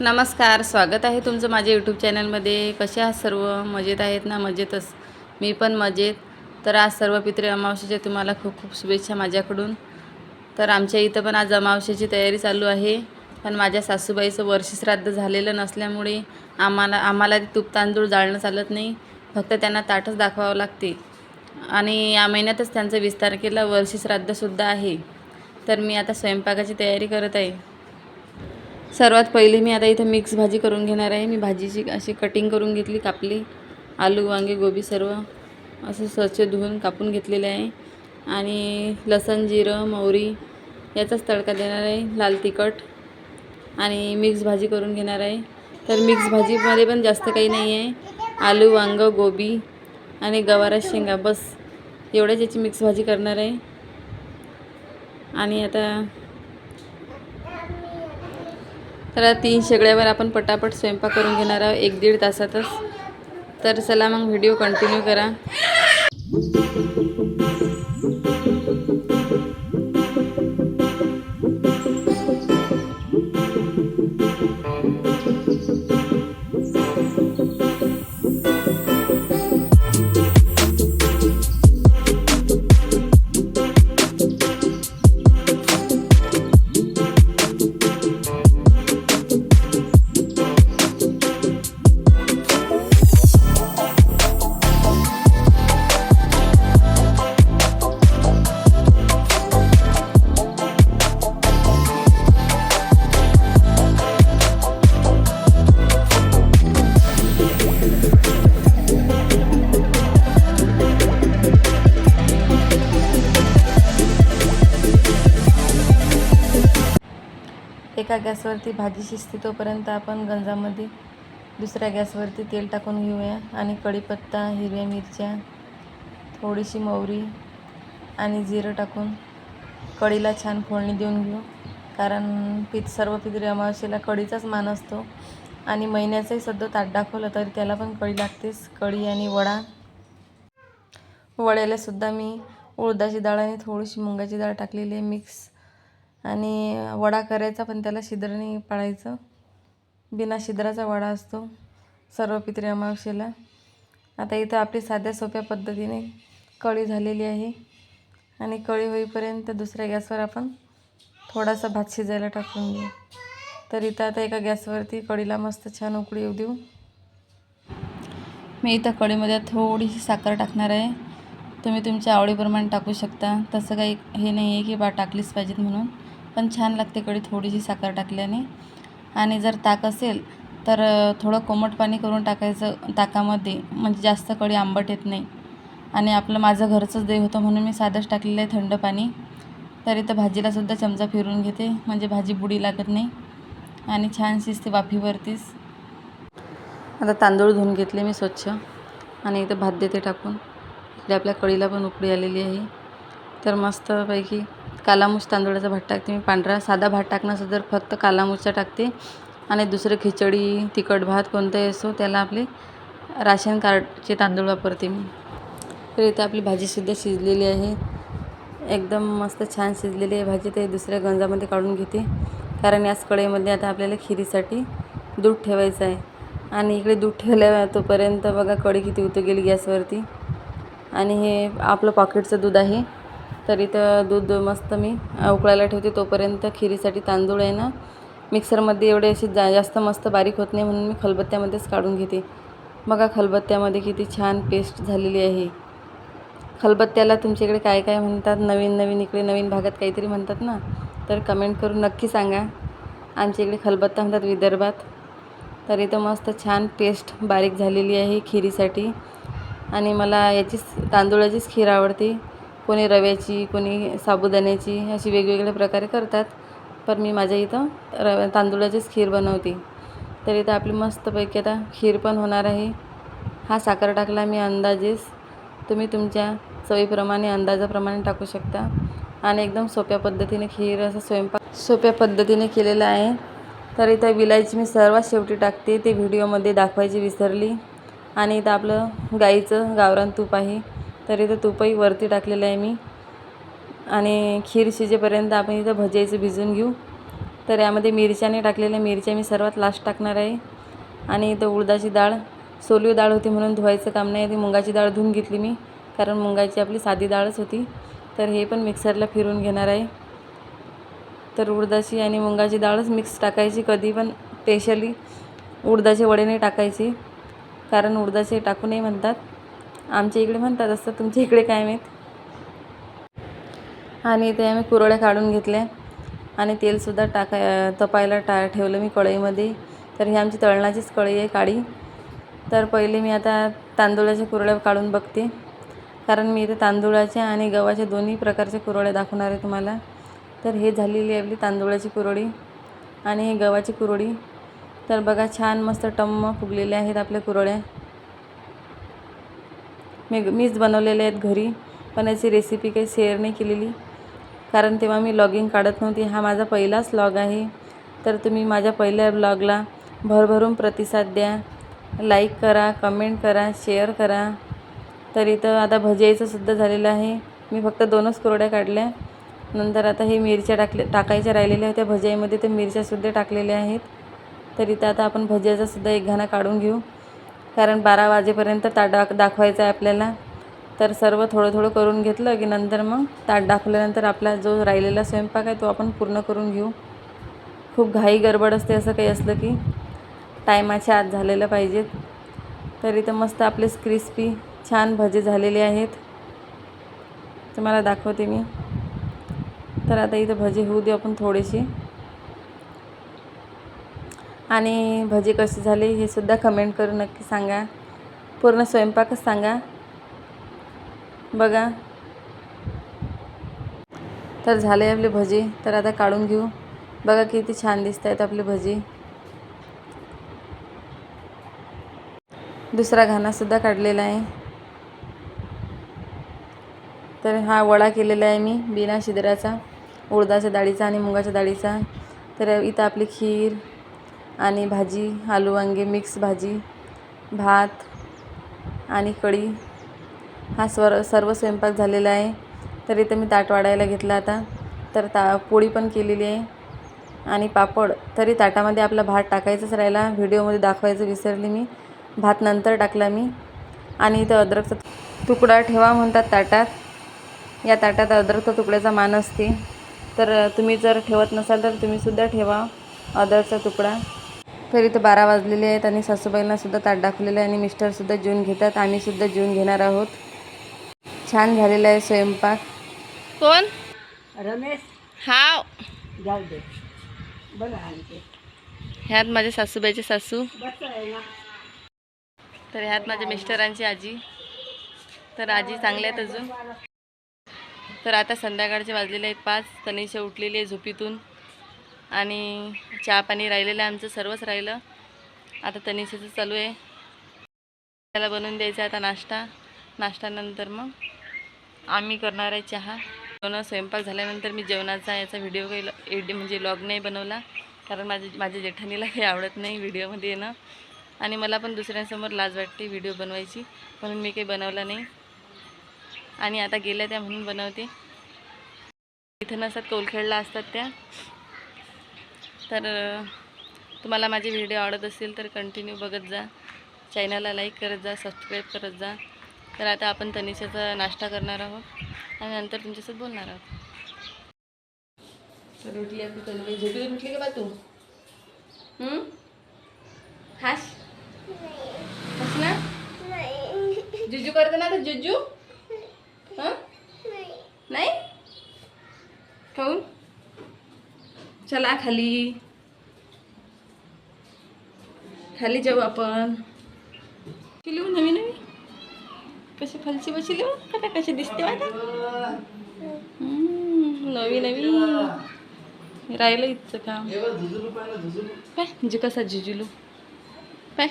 नमस्कार स्वागत आहे तुमचं माझ्या यूट्यूब चॅनलमध्ये कसे आहात सर्व? मजेत आहेत ना? मजेतच. मी पण मजेत. तर आज सर्व पितृ अमावस्येच्या तुम्हाला खूप खूप शुभेच्छा माझ्याकडून. तर आमच्या इथं पण आज अमावस्येची तयारी चालू आहे. पण माझ्या सासूबाईचं वर्षश्राद्ध झालेलं नसल्यामुळे आम्हाला आम्हाला ते तूप तांदूळ जाळणं चालत नाही. फक्त त्यांना ताटच दाखवावं लागते. आणि या महिन्यातच त्यांचा विस्तार केला. वर्षश्राद्धसुद्धा आहे. तर मी आता स्वयंपाकाची तयारी करत आहे. सर्वात पहिले मी आता इथं मिक्स भाजी करून घेणार आहे. मी भाजीची अशी कटिंग करून घेतली कापली. आलू वांगे गोबी सर्व असं स्वच्छ धुवून कापून घेतलेले आहे. आणि लसण जिरं मोहरी याचाच तडका देणार आहे लाल तिखट. आणि मिक्स भाजी करून घेणार आहे. तर मिक्स भाजीमध्ये पण जास्त काही नाही आहे. आलू वांगं गोबी आणि गवारा शेंगा बस. एवढ्याच याची मिक्स भाजी करणार आहे. आणि आता तर तीन शेगड्यावर आपण पटापट स्वयंपाक करून घेणार आहोत एक दीड तासातच. तर चला मग व्हिडिओ कंटिन्यू करा. एका गॅसवरती भाजी शिजते तोपर्यंत आपण गंजामध्ये दुसऱ्या गॅसवरती तेल टाकून घेऊया आणि कढीपत्ता हिरव्या मिरच्या थोडीशी मोहरी आणि जिरं टाकून कढीला छान फोडणी देऊन घेऊ. कारण पित सर्व पितरी अमावस्येला कढीचाच मान असतो आणि महिन्याचंही सध्या ताट दाखवलं तरी त्याला पण कढी लागतेच. कढी आणि वडा. वड्यालासुद्धा मी उडदाची डाळ आणि थोडीशी मुंगाची डाळ टाकलेली आहे मिक्स. आणि वडा करायचा पण त्याला शिद्राने पाळायचं. पाडायचं बिना शिद्राचा वडा असतो सर्व पितरी अमावस्येला आता इथं आपली साध्या सोप्या पद्धतीने कढी झालेली आहे आणि कळी होईपर्यंत दुसऱ्या गॅसवर आपण थोडासा भात शिजायला टाकून घेऊ तर इथं आता एका गॅसवरती कढीला मस्त छान उकळी येऊ देऊ. मी इथं कढीमध्ये थोडीशी साखर टाकणार आहे. तुम्ही तुमच्या आवडीप्रमाणे टाकू शकता. तसं काही हे नाही आहे की बा टाकलीच पाहिजेत म्हणून. पण छान लागते कढी थोडीशी साखर टाकल्याने. आणि जर ताक असेल तर थोडं कोमट पाणी करून टाकायचं ताकामध्ये. म्हणजे जास्त कढी आंबट येत नाही. आणि आपलं माझं घरचंच दही होतं म्हणून मी साधंच टाकलेलं आहे थंड पाणी. तरी तर भाजीलासुद्धा चमचा फिरून घेते. म्हणजे भाजी बुडी लागत नाही. आणि छान शिजते वाफीवरतीच. आता तांदूळ धुवून घेतले मी स्वच्छ. आणि इथं भात देते टाकून. इकडे आपल्या कढीला पण उकळी आलेली आहे. तर मस्तपैकी कालामूच तांदूळाचा भात टाकते मी. पांढरा साधा भात टाकण्याचं तर फक्त कालामूचचा टाकते. आणि दुसरं खिचडी तिखट भात कोणताही असो त्याला आपले राशन कार्डचे तांदूळ वापरते मी. तर इथे आपली भाजीसुद्धा शिजलेली आहे. एकदम मस्त छान शिजलेली आहे भाजी. ते दुसऱ्या गंजामध्ये काढून घेते. कारण याच कढईमध्ये आता आपल्याला खिरीसाठी दूध ठेवायचं आहे. आणि इकडे दूध ठेवल्या तोपर्यंत बघा कढी किती उतू गेली गॅसवरती. आणि हे आपलं पॉकेटचं दूध आहे. तर इथं दूध मस्त मी उकळायला ठेवते तोपर्यंत खिरीसाठी तांदूळ आहे ना मिक्सरमध्ये एवढे असे जा जास्त मस्त बारीक होत नाही म्हणून मी खलबत्त्यामध्येच काढून घेते. बघा खलबत्त्यामध्ये किती छान पेस्ट झालेली आहे. खलबत्त्याला तुमच्याकडे काय काय म्हणतात? नवीन नवीन इकडे नवीन भागात काहीतरी म्हणतात ना तर कमेंट करून नक्की सांगा. आमच्या इकडे खलबत्ता म्हणतात विदर्भात. तर इथं मस्त छान पेस्ट बारीक झालेली आहे खिरीसाठी. आणि मला याचीच तांदुळाचीच खीर आवडते. कोणी रव्याची कोणी साबुदाण्याची अशी वेगवेगळ्या प्रकारे करतात. पण मी माझ्या इथं रव्या तांदूळाचीच खीर बनवते. तर इथं आपली मस्तपैकी आता खीर पण होणार आहे. हा साखर टाकला मी अंदाजेस. तुम्ही तुमच्या चवीप्रमाणे अंदाजाप्रमाणे टाकू शकता. आणि एकदम सोप्या पद्धतीने खीर असं स्वयंपाक सोप्या पद्धतीने केलेला आहे. तर इथं विलायची मी सर्वात शेवटी टाकते. ते व्हिडिओमध्ये दाखवायची विसरली. आणि इथं आपलं गाईचं गावरान तूप आहे. तर इथं तुपही वरती टाकलेलं आहे मी. आणि खीर शिजेपर्यंत आपण इथं भजायचं भिजून घेऊ. तर यामध्ये मिरच्याने टाकलेल्या मिरच्या मी सर्वात लास्ट टाकणार आहे. आणि इथं उडदाची डाळ सोलवी डाळ होती म्हणून धुवायचं काम नाही. ती मुंगाची डाळ धुवून घेतली मी कारण मुगाची आपली साधी डाळच होती. तर हे पण मिक्सरला फिरून घेणार आहे. तर उडदाची आणि मुंगाची डाळच मिक्स टाकायची कधी पण स्पेशली उडदाचे वडे नाही टाकायचे कारण उडदाचे टाकू नये म्हणतात. आमच्या इकडे म्हणतात असतं तुमच्या इकडे काय माहीत? आणि इथे आम्ही कुरड्या काढून घेतल्या. आणि तेलसुद्धा टाकाय तपायला टा ठेवलं मी कढईमध्ये. तर ही आमची तळणाचीच कढई आहे काळी तर पहिले मी आता तांदुळाच्या कुरड्या काढून बघते. कारण मी इथे तांदुळाच्या आणि गव्हाच्या दोन्ही प्रकारच्या कुरड्या दाखवणार आहे तुम्हाला. तर हे झालेली आहे आपली तांदुळाची कुरडी आणि हे गव्हाची कुरडी. तर बघा छान मस्त टम्म फुगलेल्या आहेत आपल्या कुरड्या. मी मीच बनवलेले आहेत घरी पण याची रेसिपी काही शेअर नाही केलेली. कारण तेव्हा मी लॉगिंग काढत नव्हती. हा माझा पहिलाच लॉग आहे. तर तुम्ही माझ्या पहिल्या ब्लॉगला भरभरून प्रतिसाद द्या. लाईक करा कमेंट करा शेअर करा. तर इथं आता भजायचं सुद्धा झालेलं आहे. मी फक्त दोनच कुरड्या काढल्या. नंतर आता हे मिरच्या टाकले टाकायच्या राहिलेल्या होत्या. भजाईमध्ये ते मिरच्यासुद्धा टाकलेल्या आहेत. तर इथं आता आपण भज्याचासुद्धा एक घाणा काढून घेऊ. कारण बारा वाजेपर्यंत ताट दाख दाखवायचं आहे आपल्याला. तर सर्व थोडं थोडं करून घेतलं की नंतर मग ताट दाखवल्यानंतर आपला जो राहिलेला स्वयंपाक आहे तो आपण पूर्ण करून घेऊ. खूप घाई गडबड असते असं काही असलं की टायमाच्या आत झालेलं पाहिजेत. तर इथं मस्त आपले क्रिस्पी छान भजे झालेले आहेत. तुम्हाला दाखवते मी. तर आता इथं भजे होऊ देऊ आपण थोडेसे. आणि भजे कशी झाली हे सुद्धा कमेंट करून नक्की सांगा. पूर्ण स्वयंपाकच सांगा. बघा. तर झाले आपली भजे. तर आता काढून घेऊ. बघा किती छान दिसत आहेत आपली भजी. दुसरा घाणासुद्धा काढलेला आहे. तर हा वडा केलेला आहे मी बिना शिदराचा. उडदाच्या डाळीचा आणि मुगाच्या डाळीचा. तर इथं आपली खीर आणि भाजी आलू वांगे मिक्स भाजी भात आणि कढी. हा स्वर सर्व स्वयंपाक झालेला आहे. तर इथं मी ताट वाढायला घेतला आता. तर ता पोळी पण केलेली आहे. आणि पापड. तरी ताटामध्ये आपला भात टाकायचाच राहिला. व्हिडिओमध्ये दाखवायचं विसरली मी. भात नंतर टाकला मी. आणि इथं अद्रकचा तुकडा ठेवा म्हणतात ताटात. या ताटात अद्रकचा तुकड्याचा मान असते. तर तुम्ही जर ठेवत नसाल तर तुम्हीसुद्धा ठेवा अद्रकचा तुकडा. तर इथं बारा वाजलेले आहेत आणि सासूबाईंना सुद्धा ताट दाखवलेलं आहे आणि मिस्टरसुद्धा जेवून घेतात. आम्हीसुद्धा जेवून घेणार आहोत. छान झालेला आहे स्वयंपाक. कोण? रमेश. हाव. जाऊ दे. ह्यात माझ्या सासूबाईचे सासू. तर ह्यात माझ्या मिस्टरांची आजी. तर आजी चांगल्या आहेत अजून. तर आता संध्याकाळचे वाजलेले आहेत पाच. तनिषा उठलेली आहे झोपीतून. आणि चहा पाणी राहिलेलं आहे आमचं सर्वच राहिलं. आता तनिषाचं चालू आहे. त्याला बनवून द्यायचा आता नाश्ता. नाश्त्यानंतर मग आम्ही करणार आहे चहा. जेवण स्वयंपाक झाल्यानंतर मी जेवणाचा याचा व्हिडिओ काही ल- एडी म्हणजे लॉग नाही बनवला. कारण माझ्या माझ्या जेठानीला काही आवडत नाही व्हिडिओमध्ये येणं. आणि मला पण दुसऱ्यांसमोर लाज वाटते व्हिडिओ बनवायची. म्हणून मी काही बनवला नाही. आणि आता गेल्या त्या म्हणून बनवते. इथं नसतात कौलखेडला असतात त्या. तर तुम्हाला माझे व्हिडिओ आवडत असतील तर कंटिन्यू बघत जा. चॅनलला लाईक करत जा सबस्क्राईब करत जा. तर आता आपण तनिषाचा नाश्ता करणार आहोत आणि नंतर तुमच्यासोबत बोलणार आहोत. तर उठली आपली तन्वी झोपी उठली का बा तू? हं? हास हास ना? जुजू करते ना तर जुजू? हं? नाही? चला खाली. खाली जाऊ आपण. लिहू नवी नवी कशी फलसी बसली हो कशी दिसते आता नवी नवी राहिलं इथचं काम. पाय म्हणजे कसा झुजुलू? पाय.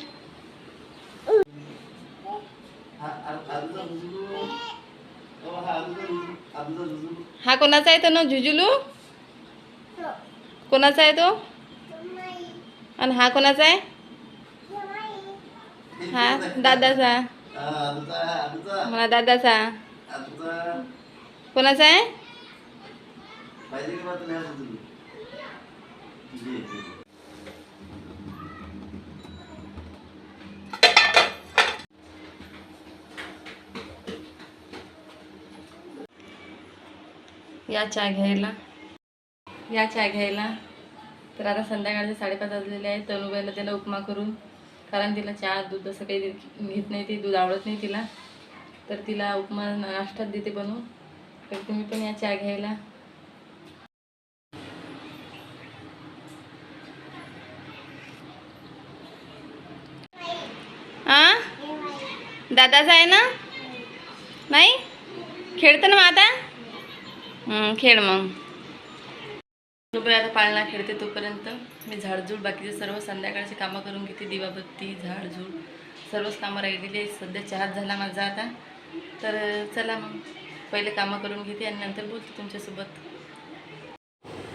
हा कोणाचा आहे तर ना झुजुलू? कोणाचा आहे तो? आणि हा कोणाचा आहे? हा दादाचा. मला दादाचा. कोणाचा आहे? या चहा घ्यायला. या चहा घ्यायला. तर आता संध्याकाळचे साडेपाच वाजलेले आहे तनुबाईला त्याला उपमा करून कारण तिला चहा दूध असं काही घेत नाही ती दूध आवडत नाही तिला. तर तिला उपमा नाश्त्यात देते बनवून. तर तुम्ही पण या चहा घ्यायला. हां दादाचा आहे ना? नाही? खेळतं ना मग आता? खेळ मग. रुपये आता पाळणा खेळते तोपर्यंत. मी झाडझूड बाकीचे सर्व संध्याकाळचे कामं करून घेते. दिवाबत्ती झाडझूड सर्वच कामं राहिलेली आहे सध्या चहाच झाला माझा आता. तर चला मग. पहिले कामं करून घेते आणि नंतर बोलते तुमच्यासोबत.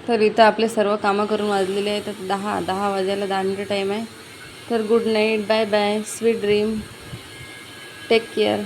तर इथं आपले सर्व कामं करून वाजलेले आहेत. तर दहा दहा वाजायला दहा मिनिटं टाईम आहे. तर good night bye bye sweet dream take care